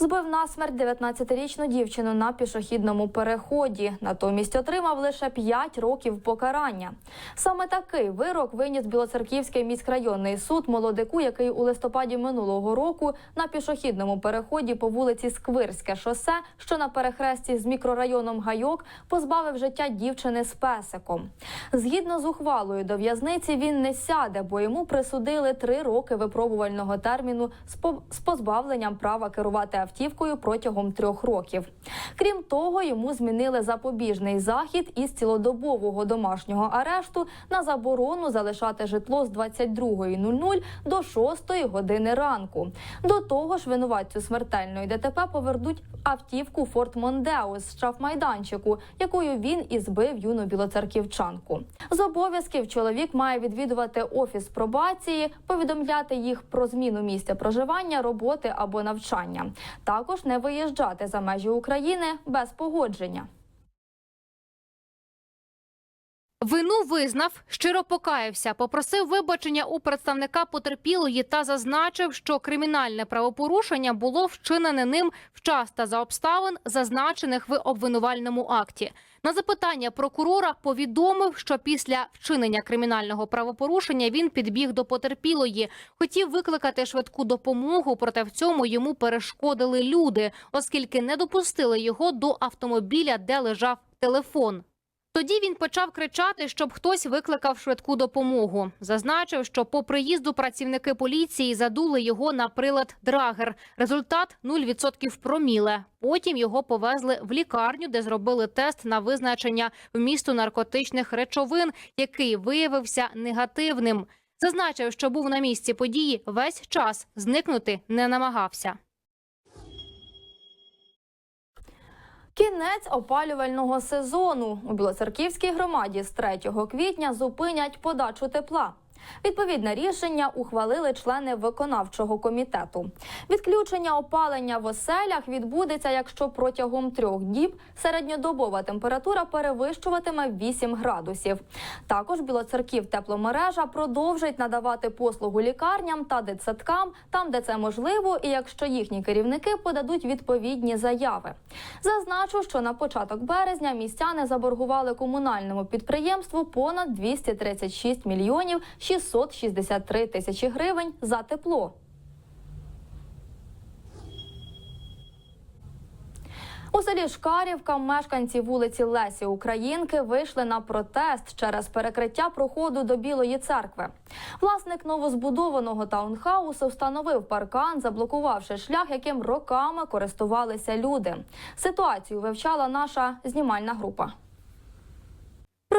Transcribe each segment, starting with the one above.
Збив насмерть 19-річну дівчину на пішохідному переході. Натомість отримав лише 5 років покарання. Саме такий вирок виніс Білоцерківський міськрайонний суд молодику, який у листопаді минулого року на пішохідному переході по вулиці Сквирське шосе, що на перехресті з мікрорайоном Гайок, позбавив життя дівчини з песиком. Згідно з ухвалою до в'язниці він не сяде, бо йому присудили три роки випробувального терміну з позбавленням права керувати автівкою протягом трьох років. Крім того, йому змінили запобіжний захід із цілодобового домашнього арешту на заборону залишати житло з 22.00 до 6 години ранку. До того ж, винуватцю смертельної ДТП повернуть автівку Форт Мондео з штрафмайданчику, якою він і збив юну білоцерківчанку. З обов'язків чоловік має відвідувати офіс пробації, повідомляти їх про зміну місця проживання, роботи або навчання. Також не виїжджати за межі України без погодження. Вину визнав, щиро покаявся, попросив вибачення у представника потерпілої та зазначив, що кримінальне правопорушення було вчинене ним в час та за обставин, зазначених в обвинувальному акті. На запитання прокурора повідомив, що після вчинення кримінального правопорушення він підбіг до потерпілої, хотів викликати швидку допомогу, проте в цьому йому перешкодили люди, оскільки не допустили його до автомобіля, де лежав телефон. Тоді він почав кричати, щоб хтось викликав швидку допомогу. Зазначив, що по приїзду працівники поліції задули його на прилад Драгер. Результат 0% проміле. Потім його повезли в лікарню, де зробили тест на визначення вмісту наркотичних речовин, який виявився негативним. Зазначив, що був на місці події весь час, зникнути не намагався. Кінець опалювального сезону у Білоцерківській громаді з 3 квітня зупинять подачу тепла. Відповідне рішення ухвалили члени виконавчого комітету. Відключення опалення в оселях відбудеться, якщо протягом трьох діб середньодобова температура перевищуватиме 8 градусів. Також Білоцерків тепломережа продовжить надавати послугу лікарням та дитсадкам там, де це можливо, і якщо їхні керівники подадуть відповідні заяви. Зазначу, що на початок березня містяни заборгували комунальному підприємству понад 236 мільйонів 663 тисячі гривень за тепло. У селі Шкарівка мешканці вулиці Лесі Українки вийшли на протест через перекриття проходу до Білої церкви. Власник новозбудованого таунхаусу встановив паркан, заблокувавши шлях, яким роками користувалися люди. Ситуацію вивчала наша знімальна група.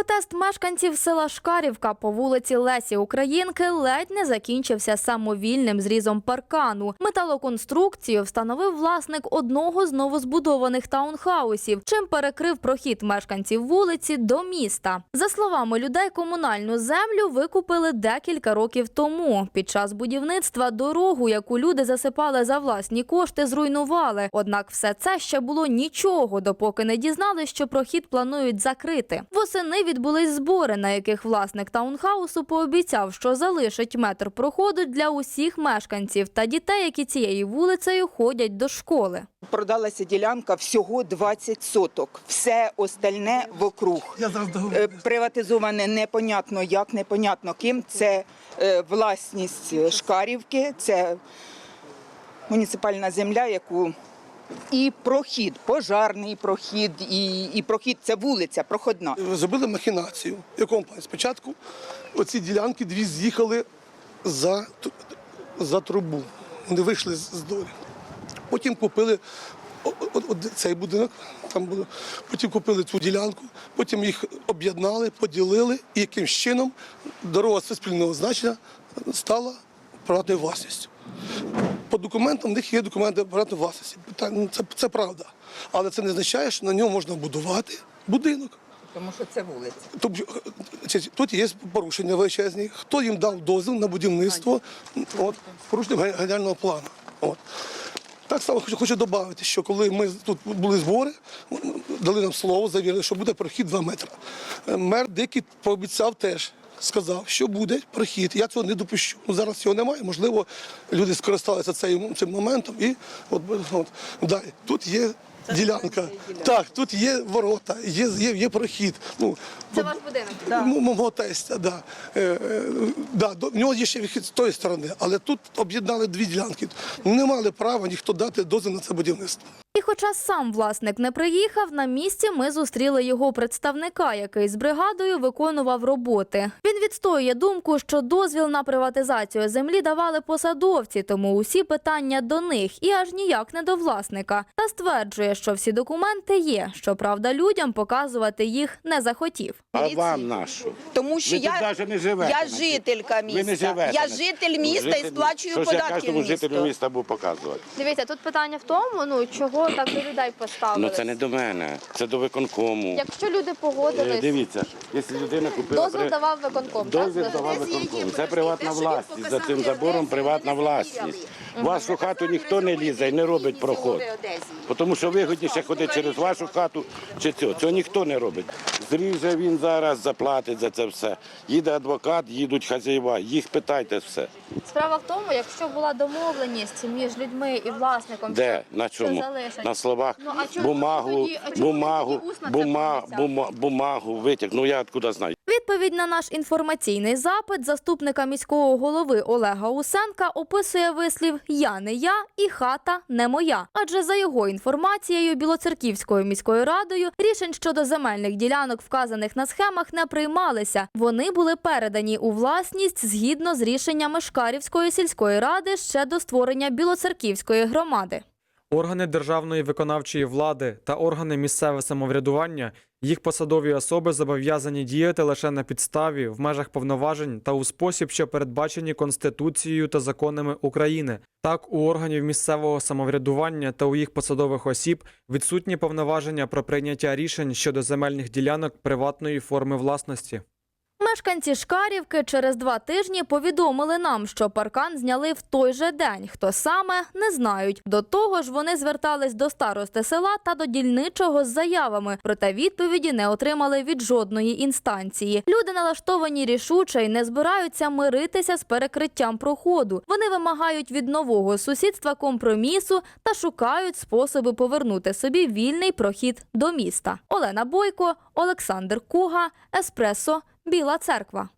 Протест мешканців села Шкарівка по вулиці Лесі Українки ледь не закінчився самовільним зрізом паркану. Металоконструкцію встановив власник одного з новозбудованих таунхаусів, чим перекрив прохід мешканців вулиці до міста. За словами людей, комунальну землю викупили декілька років тому. Під час будівництва дорогу, яку люди засипали за власні кошти, зруйнували. Однак все це ще було нічого, допоки не дізнали, що прохід планують закрити. Восени відбулись збори, на яких власник таунхаусу пообіцяв, що залишить метр проходу для усіх мешканців та дітей, які цією вулицею ходять до школи. Продалася ділянка всього 20 соток. Все остальне вокруг. Е. Приватизоване непонятно як, непонятно ким. Це е, власність Шкарівки, це муніципальна земля, яку і прохід, пожарний прохід, і, і прохід це вулиця, проходна. Зробили махінацію. Якому плані? Спочатку оці ділянки дві з'їхали за, за трубу. Вони вийшли з дорі. Потім купили цей будинок, там було. Потім купили цю ділянку, потім їх об'єднали, поділили, і якимсь чином дорога суспільного значення стала приватною власністю. По документам в них є документи приватної власності. Ну, Це, це правда. Але це не означає, що на ньому можна будувати будинок. Тому що це вулиця. Тобто це- тут є порушення величезні. Хто їм дав дозвіл на будівництво от, порушення генерального плану. От. Так само хочу, хочу додати, що коли ми тут були збори, дали нам слово, завірили, що буде прохід 2 метри. Е, Мер Дикий пообіцяв теж сказав, що буде прохід. Я цього не допущу. Ну, зараз цього немає. Можливо, люди скористалися цим, цим моментом і от, от далі. Тут є. Ділянка. Так, тут є ворота, є, є, є прохід. Ну, Це ваш будинок. М- Мого тестя, да. Е, е, да. до- В нього є ще вихід з тої сторони, але тут об'єднали дві ділянки. Не мали права ніхто дати дозвіл на це будівництво. І хоча сам власник не приїхав, на місці ми зустріли його представника, який з бригадою виконував роботи. Він відстоює думку, що дозвіл на приватизацію землі давали посадовці, тому усі питання до них і аж ніяк не до власника. Та стверджує, що всі документи є. Щоправда, людям показувати їх не захотів. А вам на що? Тому що Ви я, не живете. я жителька Ви не міста. живете. Я житель міста і сплачую Що я податки в кожному жителю міста буду показувати? Дивіться, тут питання в тому, ну чого так до людей поставили. Ну це не до мене, це до виконкому. Якщо люди Е, погодились, Дивіться, якщо людина купила... дозвіл при- давав виконком. так? Дозвіл давав виконком. Це приватна власність. За цим забором приватна власність. Вашу хату ніхто не лізе і не робить проход. Тому що вигідніше ходити через вашу хату чи цього. Цього ніхто не робить. Зріже він зараз, заплатить за це все. Їде адвокат, їдуть хазяїва. Їх питайте все. Справа в тому, якщо була домовленість між людьми і власником, Де? що На чому? залишать. На словах. Ну, бумагу, бумагу, тоді усно це бума, пообіцяли? бума, бумагу витяг. Ну я откуда знаю. Відповідь на наш інформаційний запит заступника міського голови Олега Усенка описує вислів Я не я і хата не моя. Адже за його інформацією Білоцерківською міською радою рішень щодо земельних ділянок, вказаних на схемах, не приймалися. Вони були передані у власність згідно з рішеннями Шкарівської сільської ради ще до створення Білоцерківської громади. Органи державної виконавчої влади та органи місцевого самоврядування, їх посадові особи зобов'язані діяти лише на підставі, в межах повноважень та у спосіб, що передбачені Конституцією та законами України. Так, у органів місцевого самоврядування та у їх посадових осіб відсутні повноваження про прийняття рішень щодо земельних ділянок приватної форми власності. Мешканці Шкарівки через два тижні повідомили нам, що паркан зняли в той же день. Хто саме не знають. До того ж, вони звертались до старости села та до дільничого з заявами, проте відповіді не отримали від жодної інстанції. Люди налаштовані рішуче і не збираються миритися з перекриттям проходу. Вони вимагають від нового сусідства компромісу та шукають способи повернути собі вільний прохід до міста. Олена Бойко, Олександр Куга, Еспресо. Біла церква.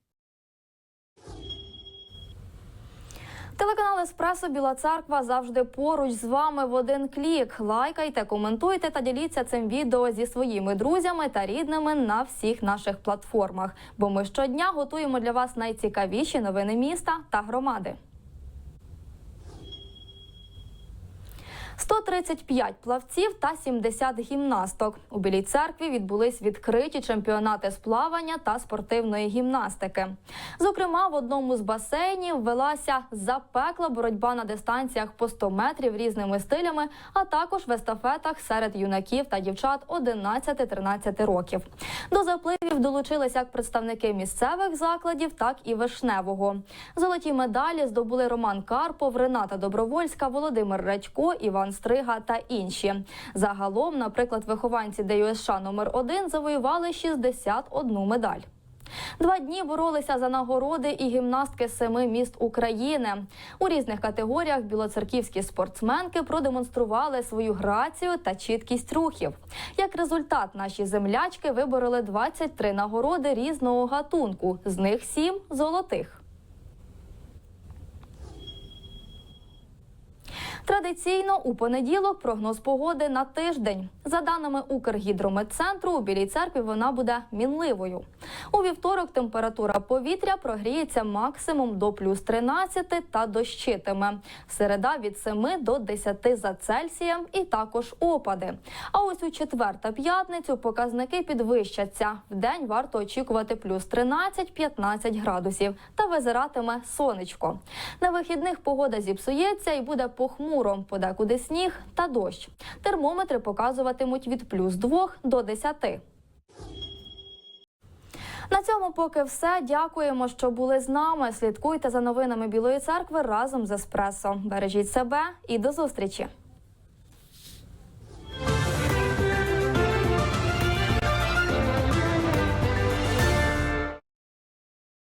Телеканал Еспресо Біла Церква завжди поруч з вами в один клік. Лайкайте, коментуйте та діліться цим відео зі своїми друзями та рідними на всіх наших платформах. Бо ми щодня готуємо для вас найцікавіші новини міста та громади. 135 плавців та 70 гімнасток. У Білій церкві відбулись відкриті чемпіонати з плавання та спортивної гімнастики. Зокрема, в одному з басейнів велася запекла боротьба на дистанціях по 100 метрів різними стилями, а також в естафетах серед юнаків та дівчат 11-13 років. До запливів долучились як представники місцевих закладів, так і вишневого. Золоті медалі здобули Роман Карпов, Рената Добровольська, Володимир Радько, Іван Стрига та інші. Загалом, наприклад, вихованці ДЮСШ номер 1 завоювали 61 медаль. Два дні боролися за нагороди і гімнастки семи міст України. У різних категоріях білоцерківські спортсменки продемонстрували свою грацію та чіткість рухів. Як результат, наші землячки вибороли 23 нагороди різного гатунку, з них 7 – золотих. Традиційно у понеділок прогноз погоди на тиждень. За даними Укргідрометцентру, у Білій церкві вона буде мінливою. У вівторок температура повітря прогріється максимум до плюс 13 та дощитиме. Середа від 7 до 10 за Цельсієм і також опади. А ось у четвер та п'ятницю показники підвищаться. В день варто очікувати плюс 13-15 градусів та визиратиме сонечко. На вихідних погода зіпсується і буде похмуро, подекуди сніг та дощ. Термометри показуватимуть від плюс 2 до 10. На цьому поки все. Дякуємо, що були з нами. Слідкуйте за новинами Білої церкви разом з Еспресо. Бережіть себе і до зустрічі.